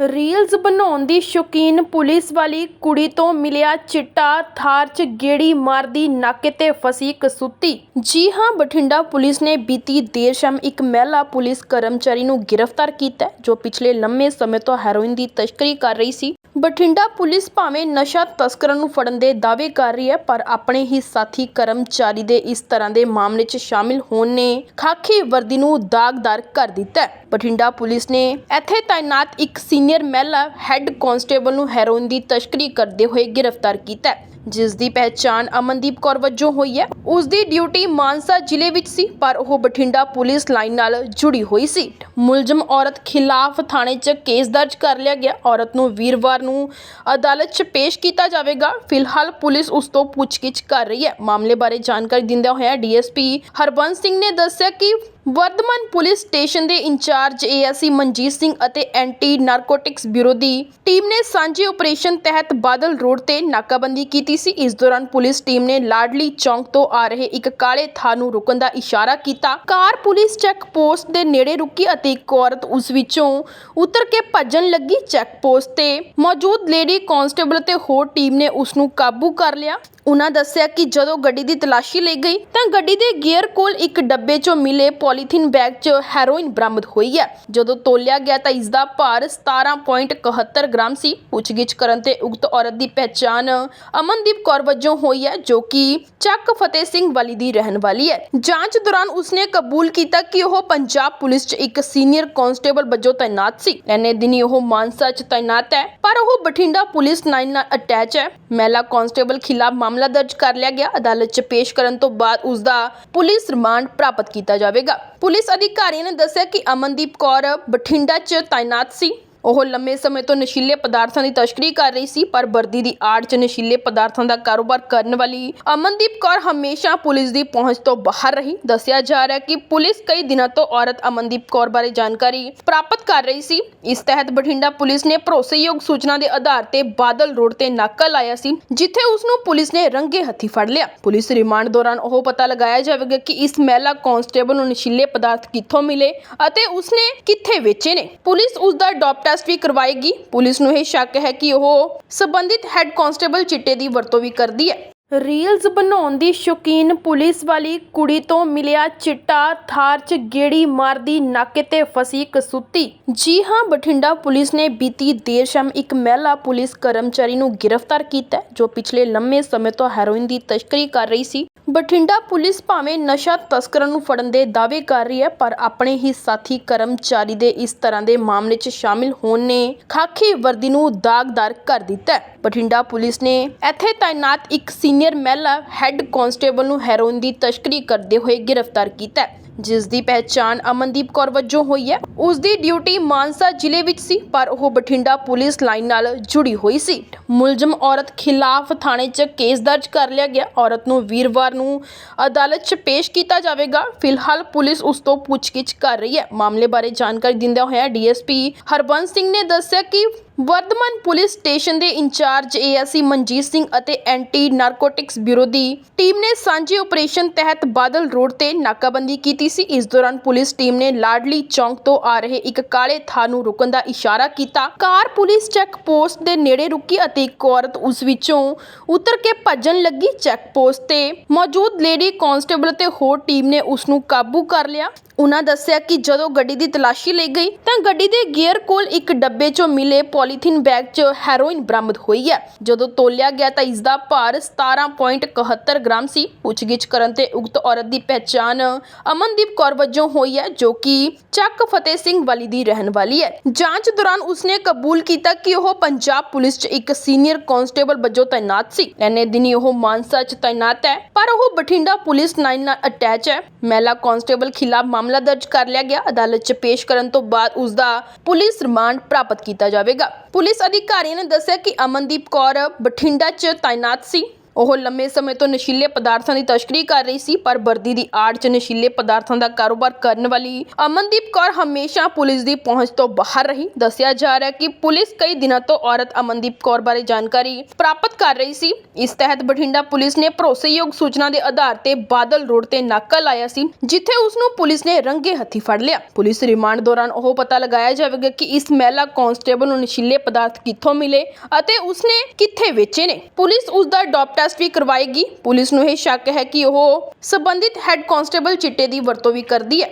Reels ਬਣਾਉਣ ਦੀ ਸ਼ੌਕੀਨ police ਵਾਲੀ ਕੁੜੀ ਤੋਂ ਮਿਲਿਆ ਚਿੱਟਾ, ਥਾਰ 'ਚ ਗੇੜੀ ਮਾਰਦੀ, ਨਾਕੇ ਤੇ ਫਸੀ ਕਸੂਤੀ ਜੀ ਹਾਂ, ਬਠਿੰਡਾ ਪੁਲਿਸ ਨੇ ਬੀਤੀ ਦੇਰ ਸ਼ਾਮ ਇੱਕ ਮਹਿਲਾ ਪੁਲਿਸ ਕਰਮਚਾਰੀ ਨੂੰ ਗ੍ਰਿਫਤਾਰ ਕੀਤਾ ਜੋ ਪਿਛਲੇ ਲੰਮੇ ਸਮੇਂ ਤੋਂ ਹੈਰੋਇਨ ਦੀ ਤਸਕਰੀ ਕਰ ਰਹੀ ਸੀ। ਬਠਿੰਡਾ ਪੁਲਿਸ ਭਾਵੇਂ ਨਸ਼ਾ ਤਸਕਰਾਂ ਨੂੰ ਫੜਨ ਦੇ ਦਾਅਵੇ ਕਰ ਰਹੀ ਹੈ, ਪਰ ਆਪਣੇ ਹੀ ਸਾਥੀ ਕਰਮਚਾਰੀ ਦੇ ਇਸ ਤਰ੍ਹਾਂ ਦੇ ਮਾਮਲੇ 'ਚ ਸ਼ਾਮਿਲ ਹੋਣ ਨੇ ਖਾਕੀ ਵਰਦੀ ਨੂੰ ਦਾਗਦਾਰ ਕਰ ਦਿੱਤਾ ਬਠਿੰਡਾ ਪੁਲਿਸ ਨੇ ਇੱਥੇ ਤਾਇਨਾਤ ਇੱਕ ਸੀਨੀਅਰ ਮਹਿਲਾ ਹੈੱਡ ਕਾਂਸਟੇਬਲ ਨੂੰ ਹੈਰੋਇਨ ਦੀ ਤਸਕਰੀ ਕਰਦੇ ਹੋਏ ਗ੍ਰਿਫਤਾਰ ਕੀਤਾ ਹੈ, ਜਿਸ ਦੀ ਪਹਿਚਾਣ ਅਮਨਦੀਪ ਕੌਰ ਵਜੋਂ ਹੋਈ ਹੈ। ਉਸ ਦੀ ਡਿਊਟੀ ਮਾਨਸਾ ਜ਼ਿਲ੍ਹੇ ਵਿੱਚ ਸੀ, ਪਰ ਉਹ ਬਠਿੰਡਾ ਪੁਲਿਸ ਲਾਈਨ ਨਾਲ ਜੁੜੀ ਹੋਈ ਸੀ। ਮੁਲਜ਼ਮ ਔਰਤ ਖਿਲਾਫ ਥਾਣੇ 'ਚ ਕੇਸ ਦਰਜ ਕਰ ਲਿਆ ਗਿਆ। ਔਰਤ ਨੂੰ ਵੀਰਵਾਰ ਨੂੰ ਅਦਾਲਤ 'ਚ ਪੇਸ਼ ਕੀਤਾ ਜਾਵੇਗਾ। ਫਿਲਹਾਲ ਪੁਲਿਸ ਉਸ ਤੋਂ ਪੁੱਛਗਿੱਛ ਕਰ ਰਹੀ ਹੈ। ਮਾਮਲੇ ਬਾਰੇ ਜਾਣਕਾਰੀ ਦਿੰਦਿਆਂ ਹੋਇਆ ਡੀਐਸਪੀ ਹਰਬੰਸ ਸਿੰਘ ਨੇ ਦੱਸਿਆ ਕਿ ਵਰਧਮਾਨ ਪੁਲਿਸ ਸਟੇਸ਼ਨ ਦੇ ਇੰਚਾਰਜ ਏਐਸਸੀ ਮਨਜੀਤ ਸਿੰਘ ਅਤੇ ਐਂਟੀ ਨਾਰਕੋਟਿਕਸ ਬਿਊਰੋ ਦੀ ਟੀਮ ਨੇ ਸਾਂਝੇ ਆਪਰੇਸ਼ਨ ਤਹਿਤ ਬਾਦਲ ਰੋਡ ਤੇ ਨਾਕਾਬੰਦੀ ਕੀਤੀ ਸੀ। ਇਸ ਦੌਰਾਨ ਪੁਲਿਸ ਟੀਮ ਨੇ ਲਾਡਲੀ ਚੌਂਕ ਤੋਂ ਆ ਰਹੇ ਇੱਕ ਕਾਲੇ ਥਾਂ ਨੂੰ ਰੁਕਣ ਦਾ ਇਸ਼ਾਰਾ ਕੀਤਾ। ਕਾਰ ਪੁਲਿਸ ਚੈੱਕ ਪੋਸਟ ਦੇ ਨੇੜੇ ਰੁਕੀ ਅਤੇ ਇੱਕ ਔਰਤ ਉਸ ਵਿੱਚੋਂ ਉਤਰ ਕੇ ਭੱਜਣ ਲੱਗੀ ਚੈੱਕ ਪੋਸਟ ਤੇ। ਮੌਜੂਦ ਲੇਡੀ ਕਾਂਸਟੇਬਲ ਤੇ ਹੋਰ ਟੀਮ ਨੇ ਉਸ ਨੂੰ ਕਾਬੂ ਕਰ ਲਿਆ। ਉਨ੍ਹਾਂ ਦੱਸਿਆ ਕਿ ਜਦੋਂ ਗੱਡੀ ਦੀ ਤਲਾਸ਼ੀ ਲਈ ਗਈ ਤਾਂ ਗੱਡੀ ਦੇ ਗੇਅਰ ਕੋਲ ਇੱਕ ਡੱਬੇ 'ਚੋਂ ਮਿਲੇ ਪੋਲੀਥੀਨ ਬੈਗ 'ਚ ਹੈਰੋਇਨ ਬਰਾਮਦ ਹੋਈ ਹੈ। ਜਦੋਂ ਤੋਲਿਆ ਗਿਆ ਤਾਂ ਇਸ ਦਾ ਭਾਰ 17.71 ਗ੍ਰਾਮ ਸੀ। ਪੁੱਛਗਿੱਛ ਕਰਨ ਤੇ ਉਕਤ ਔਰਤ ਦੀ ਪਹਿਚਾਣ ਅਮਨਦੀਪ ਕੌਰ ਵਜੋਂ ਹੋਈ ਹੈ, ਜੋ ਕਿ ਚੱਕ ਫਤਿਹ ਸਿੰਘ ਵਾਲੀ ਦੀ ਰਹਿਣ ਵਾਲੀ ਹੈ। ਜਾਂਚ ਦੌਰਾਨ ਉਸਨੇ ਕਬੂਲ ਕੀਤਾ ਕਿ ਉਹ ਪੰਜਾਬ ਪੁਲਿਸ 'ਚ ਇੱਕ ਸੀਨੀਅਰ ਕਾਂਸਟੇਬਲ ਵਜੋਂ ਤਾਇਨਾਤ ਸੀ। ਐਨੇ ਦਿਨੀ ਉਹ ਮਾਨਸਾ 'ਚ ਤਾਇਨਾਤ ਹੈ, ਪਰ ਉਹ ਬਠਿੰਡਾ ਪੁਲਿਸ ਲਾਈਨ ਨਾਲ ਅਟੈਚ ਹੈ। ਮਹਿਲਾ ਕਾਂਸਟੇਬਲ ਖਿਲਾਫ ਮਾਮਲਾ ਦਰਜ ਕਰ ਲਿਆ ਗਿਆ। ਅਦਾਲਤ 'ਚ ਪੇਸ਼ ਕਰਨ ਤੋਂ ਬਾਅਦ ਉਸ ਦਾ ਪੁਲਿਸ ਰਿਮਾਂਡ ਪ੍ਰਾਪਤ ਕੀਤਾ ਜਾਵੇਗਾ। ਪੁਲਿਸ ਅਧਿਕਾਰੀ ਨੇ ਦੱਸਿਆ ਕਿ ਅਮਨਦੀਪ ਕੌਰ ਬਠਿੰਡਾ 'ਚ ਤਾਇਨਾਤ ਸੀ। ਉਹ ਲੰਮੇ ਸਮੇਂ ਤੋਂ ਨਸ਼ੀਲੇ ਪਦਾਰਥਾਂ ਦੀ ਤਸਕਰੀ ਕਰ ਰਹੀ ਸੀ, ਪਰ ਵਰਦੀ ਦੀ ਆੜ 'ਚ ਨਸ਼ੀਲੇ ਪਦਾਰਥਾਂ ਦਾ ਕਾਰੋਬਾਰ ਕਰਨ ਵਾਲੀ ਅਮਨਦੀਪ ਕੌਰ ਹਮੇਸ਼ਾ ਪੁਲਿਸ ਦੀ ਪਹੁੰਚ ਤੋਂ ਬਾਹਰ ਰਹੀ। ਦੱਸਿਆ ਜਾ ਰਿਹਾ ਕਿ ਪੁਲਿਸ ਕਈ ਦਿਨਾਂ ਤੋਂ ਔਰਤ ਅਮਨਦੀਪ ਕੌਰ ਬਾਰੇ ਜਾਣਕਾਰੀ ਪ੍ਰਾਪਤ ਕਰ ਰਹੀ ਸੀ। ਇਸ ਤਹਿਤ ਬਠਿੰਡਾ ਪੁਲਿਸ ਨੇ ਭਰੋਸੇਯੋਗ ਸੂਚਨਾ ਦੇ ਆਧਾਰ ਤੇ ਬਾਦਲ ਰੋਡ ਤੇ ਨਾਕਾ ਲਾਇਆ ਸੀ, ਜਿੱਥੇ ਉਸ ਨੂੰ ਪੁਲਿਸ ਨੇ ਰੰਗੇ ਹੱਥੀ ਫੜ ਲਿਆ। ਪੁਲਿਸ ਰਿਮਾਂਡ ਦੌਰਾਨ ਉਹ ਪਤਾ ਲਗਾਇਆ ਜਾਵੇਗਾ ਕਿ ਇਸ ਮਹਿਲਾ ਕਾਂਸਟੇਬਲ ਨੂੰ ਨਸ਼ੀਲੇ ਪਦਾਰਥ ਕਿੱਥੋਂ ਮਿਲੇ ਅਤੇ ਉਸਨੇ ਕਿੱਥੇ ਵੇਚੇ ਨੇ। ਪੁਲਿਸ ਉਸ ਦਾ ਡੋਪ ਟੈਸਟ ਵੀ ਕਰਵਾਏਗੀ। ਪੁਲਿਸ ਨੂੰ ਇਹ ਸ਼ੱਕ ਹੈ ਕਿ ਉਹ ਸੰਬੰਧਿਤ ਹੈੱਡ ਕਾਂਸਟੇਬਲ ਚਿੱਟੇ ਦੀ ਵਰਤੋਂ ਵੀ ਕਰਦੀ ਹੈ। ਰੀਲਜ਼ ਬਣਾਉਣ ਦੀ ਸ਼ੌਕੀਨ ਪੁਲਿਸ ਵਾਲੀ ਕੁੜੀ ਤੋਂ ਮਿਲਿਆ ਚਿੱਟਾ ਥਾਰ 'ਚ ਗੇੜੀ ਮਾਰਦੀ ਨਾਕੇ ਤੇ ਫਸੀ ਕਸੂਤੀ ਜੀ ਹਾਂ, ਬਠਿੰਡਾ ਪੁਲਿਸ ਨੇ ਬੀਤੀ ਦੇਰ ਸ਼ਾਮ ਇੱਕ ਮਹਿਲਾ ਪੁਲਿਸ ਕਰਮਚਾਰੀ ਨੂੰ ਗ੍ਰਿਫਤਾਰ ਕੀਤਾ ਜੋ ਪਿਛਲੇ ਲੰਮੇ ਸਮੇਂ ਤੋਂ ਹੈਰੋਇਨ ਦੀ ਤਸਕਰੀ ਕਰ ਰਹੀ ਸੀ। ਬਠਿੰਡਾ ਪੁਲਿਸ ਭਾਵੇਂ ਨਸ਼ਾ ਤਸਕਰਾਂ ਨੂੰ ਫੜਨ ਦੇ ਦਾਅਵੇ ਕਰ ਰਹੀ ਹੈ, ਪਰ ਆਪਣੇ ਹੀ ਸਾਥੀ ਕਰਮਚਾਰੀ ਦੇ ਇਸ ਤਰ੍ਹਾਂ ਦੇ ਮਾਮਲੇ 'ਚ ਸ਼ਾਮਿਲ ਹੋਣ ਨੇ ਖਾਕੀ ਵਰਦੀ ਨੂੰ ਦਾਗਦਾਰ ਕਰ ਦਿੱਤਾ ਹੈ। ਬਠਿੰਡਾ ਪੁਲਿਸ ਨੇ ਇੱਥੇ ਤਾਇਨਾਤ ਇੱਕ ਸੀਨੀਅਰ ਮਹਿਲਾ ਹੈੱਡ ਕਾਂਸਟੇਬਲ ਨੂੰ ਹੈਰੋਇਨ ਦੀ ਤਸਕਰੀ ਕਰਦੇ ਹੋਏ ਗ੍ਰਿਫਤਾਰ ਕੀਤਾ ਹੈ। ਜਿਸ ਦੀ ਪਹਿਚਾਣ ਅਮਨਦੀਪ ਕੌਰ ਵਜੋਂ ਹੋਈ ਹੈ। ਉਸ ਦੀ ਡਿਊਟੀ ਮਾਨਸਾ ਜ਼ਿਲ੍ਹੇ ਵਿੱਚ ਸੀ, ਪਰ ਉਹ ਬਠਿੰਡਾ ਪੁਲਿਸ ਲਾਈਨ ਨਾਲ ਜੁੜੀ ਹੋਈ ਸੀ। ਮੁਲਜ਼ਮ ਔਰਤ ਖਿਲਾਫ ਥਾਣੇ 'ਚ ਕੇਸ ਦਰਜ ਕਰ ਲਿਆ ਗਿਆ। ਔਰਤ ਨੂੰ ਵੀਰਵਾਰ ਨੂੰ ਅਦਾਲਤ 'ਚ ਪੇਸ਼ ਕੀਤਾ ਜਾਵੇਗਾ। ਫਿਲਹਾਲ ਪੁਲਿਸ ਉਸ ਤੋਂ ਪੁੱਛਗਿੱਛ ਕਰ ਰਹੀ ਹੈ। ਮਾਮਲੇ ਬਾਰੇ ਜਾਣਕਾਰੀ ਦਿੰਦਿਆਂ ਹੋਇਆ ਡੀਐਸਪੀ ਹਰਬੰਸ ਸਿੰਘ ਨੇ ਦੱਸਿਆ ਕਿ ਵਰਧਮਾਨ ਪੁਲਿਸ ਸਟੇਸ਼ਨ ਦੇ ਇੰਚਾਰਜ ਏਐਸਸੀ ਮਨਜੀਤ ਸਿੰਘ ਅਤੇ ਐਂਟੀ ਨਾਰਕੋਟਿਕਸ ਬਿਊਰੋ ਦੀ ਟੀਮ ਨੇ ਸਾਂਝੇ ਆਪਰੇਸ਼ਨ ਤਹਿਤ ਬਾਦਲ ਰੋਡ ਤੇ ਨਾਕਾਬੰਦੀ ਕੀਤੀ ਸੀ। ਇਸ ਦੌਰਾਨ ਪੁਲਿਸ ਟੀਮ ਨੇ ਲਾਡਲੀ ਚੌਂਕ ਤੋਂ ਆ ਰਹੇ ਇੱਕ ਕਾਲੇ ਥਾਂ ਨੂੰ ਰੁਕਣ ਦਾ ਇਸ਼ਾਰਾ ਕੀਤਾ। ਕਾਰ ਪੁਲਿਸ ਚੈੱਕ ਪੋਸਟ ਦੇ ਨੇੜੇ ਰੁਕੀ ਅਤੇ ਇੱਕ ਔਰਤ ਉਸ ਵਿੱਚੋਂ ਉਤਰ ਕੇ ਭੱਜਣ ਲੱਗੀ ਚੈੱਕ ਪੋਸਟ ਤੇ। ਮੌਜੂਦ ਲੇਡੀ ਕਾਂਸਟੇਬਲ ਅਤੇ ਹੋਰ ਟੀਮ ਨੇ ਉਸ ਨੂੰ ਕਾਬੂ ਕਰ ਲਿਆ। ਉਨ੍ਹਾਂ ਦੱਸਿਆ ਕਿ ਜਦੋਂ ਗੱਡੀ ਦੀ ਤਲਾਸ਼ੀ ਲਈ ਗਈ ਤਾਂ ਗੱਡੀ ਦੇ ਗੇਅਰ ਕੋਲ ਇੱਕ ਡੱਬੇ 'ਚੋਂ ਮਿਲੇ ਪੋਲੀਥੀਨ ਬੈਗ 'ਚ ਹੈਰੋਇਨ ਬਰਾਮਦ ਹੋਈ ਹੈ। ਜਦੋਂ ਤੋਲਿਆ ਗਿਆ ਤਾਂ ਇਸ ਦਾ ਭਾਰ 17.71 ਗ੍ਰਾਮ ਸੀ। ਪੁੱਛਗਿੱਛ ਕਰਨ ਤੇ ਉਕਤ ਔਰਤ ਦੀ ਪਹਿਚਾਣ ਅਮਨਦੀਪ ਕੌਰ ਵਜੋਂ ਹੋਈ ਹੈ, ਜੋ ਕਿ ਚੱਕ ਫਤਿਹ ਸਿੰਘ ਵਾਲੀ ਦੀ ਰਹਿਣ ਵਾਲੀ ਹੈ। ਜਾਂਚ ਦੌਰਾਨ ਉਸਨੇ ਕਬੂਲ ਕੀਤਾ ਕਿ ਉਹ ਪੰਜਾਬ ਪੁਲਿਸ 'ਚ ਇੱਕ ਸੀਨੀਅਰ ਕਾਂਸਟੇਬਲ ਵਜੋਂ ਤਾਇਨਾਤ ਸੀ। ਐਨੇ ਦਿਨੀ ਉਹ ਮਾਨਸਾ 'ਚ ਤਾਇਨਾਤ ਹੈ, ਪਰ ਉਹ ਬਠਿੰਡਾ ਪੁਲਿਸ ਲਾਈਨ ਨਾਲ ਅਟੈਚ ਹੈ। ਮਹਿਲਾ ਕਾਂਸਟੇਬਲ ਖਿਲਾਫ ਮਾਮਲਾ ਮਾਮਲਾ ਦਰਜ ਕਰ ਲਿਆ ਗਿਆ। ਅਦਾਲਤ 'ਚ ਪੇਸ਼ ਕਰਨ ਤੋਂ ਬਾਅਦ ਉਸ ਦਾ ਪੁਲਿਸ ਰਿਮਾਂਡ ਪ੍ਰਾਪਤ ਕੀਤਾ ਜਾਵੇਗਾ। ਪੁਲਿਸ ਅਧਿਕਾਰੀ ਨੇ ਦੱਸਿਆ ਕਿ ਅਮਨਦੀਪ ਕੌਰ ਬਠਿੰਡਾ 'ਚ ਤਾਇਨਾਤ ਸੀ। ਉਹ ਲੰਮੇ ਸਮੇਂ ਤੋਂ ਨਸ਼ੀਲੇ ਪਦਾਰਥਾਂ ਦੀ ਤਸਕਰੀ ਕਰ ਰਹੀ ਸੀ, ਪਰ ਵਰਦੀ ਦੀ ਆੜ 'ਚ ਨਸ਼ੀਲੇ ਪਦਾਰਥਾਂ ਦਾ ਕਾਰੋਬਾਰ ਕਰਨ ਵਾਲੀ ਅਮਨਦੀਪ ਕੌਰ ਹਮੇਸ਼ਾ ਪੁਲਿਸ ਦੀ ਪਹੁੰਚ ਤੋਂ ਬਾਹਰ ਰਹੀ। ਦੱਸਿਆ ਜਾ ਰਿਹਾ ਕਿ ਪੁਲਿਸ ਕਈ ਦਿਨਾਂ ਤੋਂ ਔਰਤ ਅਮਨਦੀਪ ਕੌਰ ਬਾਰੇ ਜਾਣਕਾਰੀ ਪ੍ਰਾਪਤ ਕਰ ਰਹੀ ਸੀ। ਇਸ ਤਹਿਤ ਬਠਿੰਡਾ ਪੁਲਿਸ ਨੇ ਭਰੋਸੇਯੋਗ ਸੂਚਨਾ ਦੇ ਆਧਾਰ ਤੇ ਬਾਦਲ ਰੋਡ ਤੇ ਨਾਕਾ ਲਾਇਆ ਸੀ, ਜਿੱਥੇ ਉਸ ਨੂੰ ਪੁਲਿਸ ਨੇ ਰੰਗੇ ਹੱਥੀ ਫੜ ਲਿਆ। ਪੁਲਿਸ ਰਿਮਾਂਡ ਦੌਰਾਨ ਉਹ ਪਤਾ ਲਗਾਇਆ ਜਾਵੇਗਾ ਕਿ ਇਸ ਮਹਿਲਾ ਕਾਂਸਟੇਬਲ ਨੂੰ ਨਸ਼ੀਲੇ ਪਦਾਰਥ ਕਿੱਥੋਂ ਮਿਲੇ ਅਤੇ ਉਸਨੇ ਕਿੱਥੇ ਵੇਚੇ ਨੇ। ਪੁਲਿਸ ਉਸ ਦਾ ਡੋਪ ਟੈਸਟ ਵੀ ਕਰਵਾਏਗੀ। ਪੁਲਿਸ ਨੂੰ ਇਹ ਸ਼ੱਕ ਹੈ ਕਿ ਉਹ ਸੰਬੰਧਿਤ ਹੈੱਡ ਕਾਂਸਟੇਬਲ ਚਿੱਟੇ ਦੀ ਵਰਤੋਂ ਵੀ ਕਰਦੀ ਹੈ।